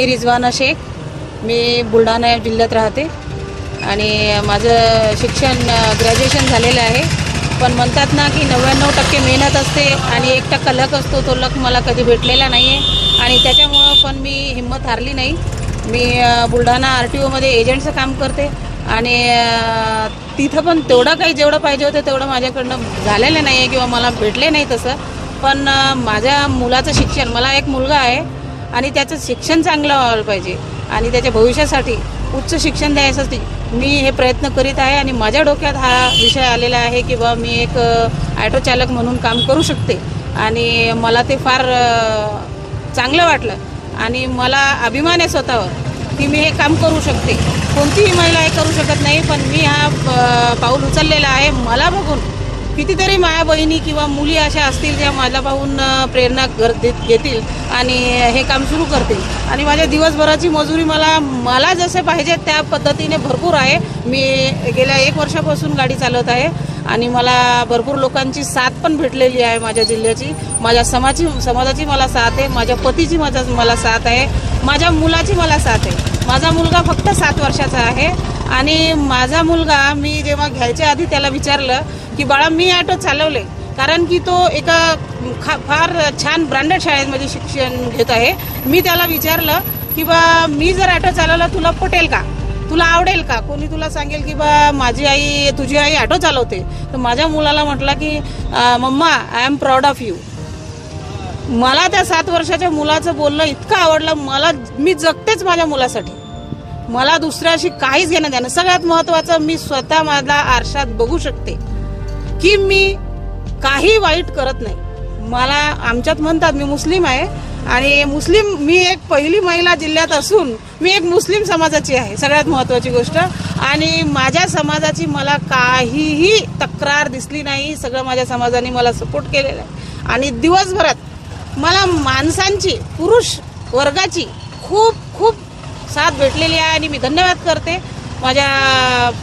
मी रिजवाना शेख. मी बुलढाणा जिल्ह्यात राहते. आणि माझं शिक्षण ग्रॅज्युएशन झालेलं आहे. पण म्हणतात ना की नव्याण्णव टक्के मेहनत असते आणि एक टक्का लक असतो तो लक मला कधी भेटलेला नाही आहे आणि त्याच्यामुळं पण मी हिंमत हारली नाही. मी बुलढाणा आर टी ओमध्ये एजंटचं काम करते. आणि तिथं पण तेवढं काही जेवढं पाहिजे होतं तेवढं माझ्याकडनं झालेलं नाही आहे किंवा मला भेटले नाही तसं. पण माझ्या मुलाचं शिक्षण मला एक मुलगा आहे. आणि त्याचं शिक्षण चांगलं व्हायला पाहिजे. आणि त्याच्या भविष्यासाठी उच्च शिक्षण द्यायसाठी मी हे प्रयत्न करीत आहे आणि माझ्या डोक्यात हा विषय आलेला आहे की बा मी एक ॲटो चालक म्हणून काम करू शकते. आणि मला ते फार चांगलं वाटलं. आणि मला अभिमान आहे स्वतःवर की मी हे काम करू शकते. कोणतीही महिला हे करू शकत नाही पण मी हा पाऊल उचललेला आहे मला बघून. कितीतरी माया बहिणी किंवा मुली अशा असतील ज्या माझ्या पाहून प्रेरणा कर घेतील आणि हे काम सुरू करतील. आणि माझ्या दिवसभराची मजुरी मला मला जसे पाहिजे त्या पद्धतीने भरपूर आहे. मी गेल्या एक वर्षापासून गाडी चालवत आहे आणि मला भरपूर लोकांची साथ पण भेटलेली आहे माझ्या जिल्ह्याची. माझ्या समाजी समाजाची मला साथ आहे माझ्या पतीची माझा मला साथ आहे माझ्या मुलाची मला साथ आहे. माझा मुलगा फक्त सात वर्षाचा आहे. आणि माझा मुलगा मी जेव्हा घ्यायच्या आधी त्याला विचारलं की बाळा मी ऑटो चालवले. कारण की तो एका खा फार छान ब्रँडेड शाळेमध्ये शिक्षण घेत आहे. मी त्याला विचारलं की बा मी जर ऑटो चालवला तुला पटेल का? तुला आवडेल का? कोणी तुला सांगेल की बा माझी आई तुझी आई ऑटो चालवते. तर माझ्या मुलाला म्हटलं की mamma I am proud of you मला त्या सात वर्षाच्या मुलाचं बोलणं इतकं आवडलं. मला मी जगतेच माझ्या मुलासाठी. मला दुसऱ्याशी काहीच घेणं द्यानं सगळ्यात महत्वाचं मी स्वतः माझा आरशात बघू शकते की मी काही वाईट करत नाही. मला आमच्यात म्हणतात मी मुस्लिम आहे आणि मुस्लिम मी एक पहिली महिला जिल्ह्यात असून मी एक मुस्लिम समाजाची आहे सगळ्यात महत्वाची गोष्ट. आणि माझ्या समाजाची मला काहीही तक्रार दिसली नाही सगळं माझ्या समाजाने मला सपोर्ट केलेला आहे. आणि दिवसभरात मला माणसांची पुरुष वर्गाची खूप खूप साथ भेटलेली आहे आणि मी धन्यवाद करते माझ्या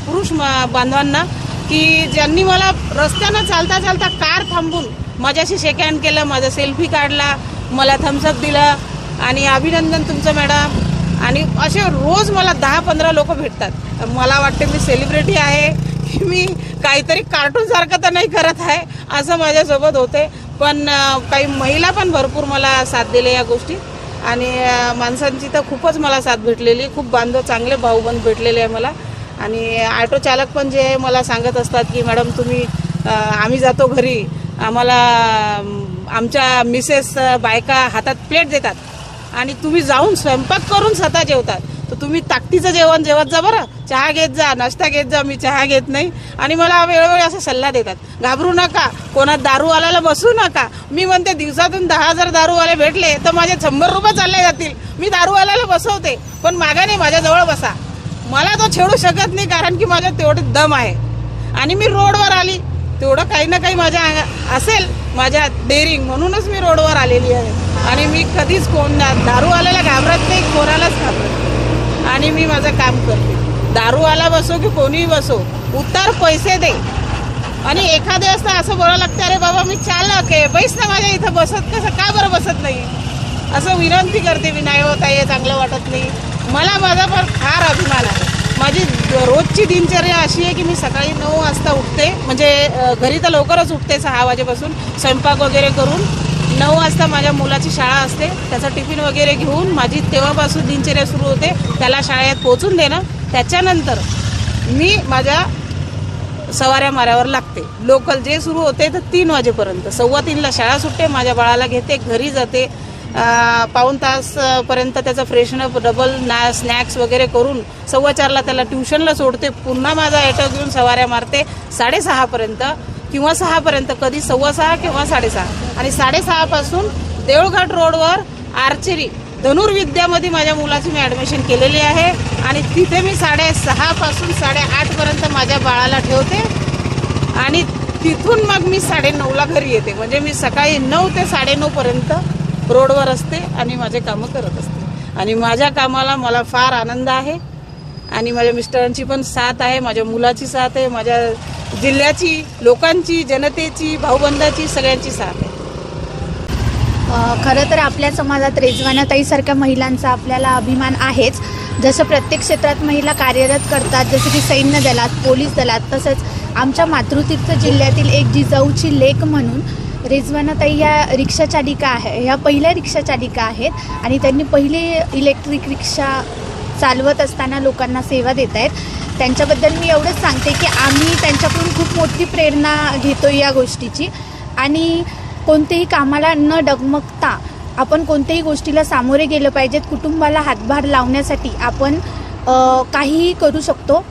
पुरुष बांधवांना की ज्यांनी मला रस्त्यानं चालता चालता कार थांबून माझ्याशी शेक हँड केलं माझा सेल्फी काढला मला थम्सअप दिला आणि अभिनंदन तुमचं मॅडम आणि असे रोज मला दहा पंधरा लोक भेटतात. मला वाटते मी सेलिब्रिटी आहे की मी काहीतरी कार्टून सारखं तर नाही करत आहे असं माझ्यासोबत होते. पण काही महिला पण भरपूर मला साथ दिले या गोष्टी. आणि माणसांची तर खूपच मला साथ भेटलेली. खूप बांधव चांगले भाऊबंद भेटलेले आहे मला. आणि ऑटो चालक पण जे आहे मला सांगत असतात की मॅडम तुम्ही आम्ही जातो घरी. आम्हाला आमच्या मिसेस बायका हातात प्लेट देतात. आणि तुम्ही जाऊन स्वयंपाक करून स्वतः जेवतात. तर तुम्ही ताकदीचं जेवण जेवत जा बरं. चहा घेत जा नाश्ता घेत जा मी चहा घेत नाही. आणि मला वेळोवेळी असा सल्ला देतात. घाबरू नका. कोणात दारूवाल्याला बसू नका. मी म्हणते दिवसातून दहा हजार दारूवाले भेटले तर माझे शंभर रुपये चालले जातील. मी दारूवाल्याला बसवते. पण मागाने माझ्याजवळ बसा. मला तो छेडू शकत नाही कारण की माझ्या तेवढे दम आहे. आणि मी रोडवर आली. तेवढं काही ना काही माझ्या असेल. माझ्या डेअरिंग म्हणूनच मी रोडवर आलेली आहे. आणि मी कधीच कोण दारूवाल्याला घाबरत नाही कोणालाच घाबरत नाही. आणि मी माझं काम करते. दारूवाला बसो की कोणीही बसो उतार पैसे दे. आणि एखाद्या असता असं बोलावं लागतं अरे बाबा मी चालक आहे बैस ना माझ्या इथं बसत कसं का बरं बसत नाही? असं विनंती करते मी नाही होत आहे चांगलं वाटत नाही. मला माझा पण फार अभिमान आहे. माझी रोजची दिनचर्या अशी आहे की मी सकाळी नऊ वाजता उठते म्हणजे घरी तर लवकरच उठते सहा वाजेपासून स्वयंपाक वगैरे करून नऊ वाजता माझ्या मुलाची शाळा असते. त्याचा टिफिन वगैरे घेऊन माझी तेव्हापासून दिनचर्या सुरू होते. त्याला शाळेत पोहोचून देणं. त्याच्यानंतर मी माझ्या सवाऱ्या माऱ्यावर लागते. लोकल जे सुरू होते तर तीन वाजेपर्यंत. सव्वा तीनला शाळा सुटते. माझ्या बाळाला घेते. घरी जाते. पाऊण तास त्याचं फ्रेशनअप डबल ना स्नॅक्स वगैरे करून सव्वा चारला त्याला ट्युशनला सोडते. पुन्हा माझा ॲटो घेऊन सवाऱ्या मारते. साडेसहापर्यंत किंवा सहापर्यंत कधी सव्वा सहा किंवा साडेसहा. आणि साडेसहापासून देऊळघाट रोडवर आर्चरी धनुर्विद्यामध्ये माझ्या मुलाची मी ॲडमिशन केलेली आहे. आणि तिथे मी साडेसहापासून साडेआठपर्यंत माझ्या बाळाला ठेवते. आणि तिथून मग मी साडेनऊला घरी येते. म्हणजे मी सकाळी नऊ ते साडेनऊपर्यंत रोडवर असते आणि माझे कामं करत असते. आणि माझ्या कामाला मला फार आनंद आहे. आणि माझ्या मिस्टरांची पण साथ आहे माझ्या मुलाची साथ आहे माझ्या जिल्ह्याची लोकांची जनतेची भाऊबंदाची सगळ्यांची साथ आहे. खरं तर आपल्या समाजात रेजवानाताईसारख्या महिलांचा आपल्याला अभिमान आहेच. जसं प्रत्येक क्षेत्रात महिला कार्यरत करतात जसं की सैन्य दलात पोलीस दलात तसंच आमच्या मातृतीर्थ जिल्ह्यातील एक जिजाऊची लेक म्हणून रेजवानाताई ह्या रिक्षाचालिका आहे ह्या पहिल्या रिक्षाचालिका आहेत. आणि त्यांनी पहिली इलेक्ट्रिक रिक्षा चालवत असताना लोकांना सेवा देत आहेत. त्यांच्याबद्दल मी एवढंच सांगते की आम्ही त्यांच्याकडून खूप मोठी प्रेरणा घेतो या गोष्टीची. आणि कोणतेही कामाला न डगमगता आपण कोणत्याही गोष्टीला सामोरे गेलं पाहिजेत. कुटुंबाला हातभार लावण्यासाठी आपण काहीही करू शकतो.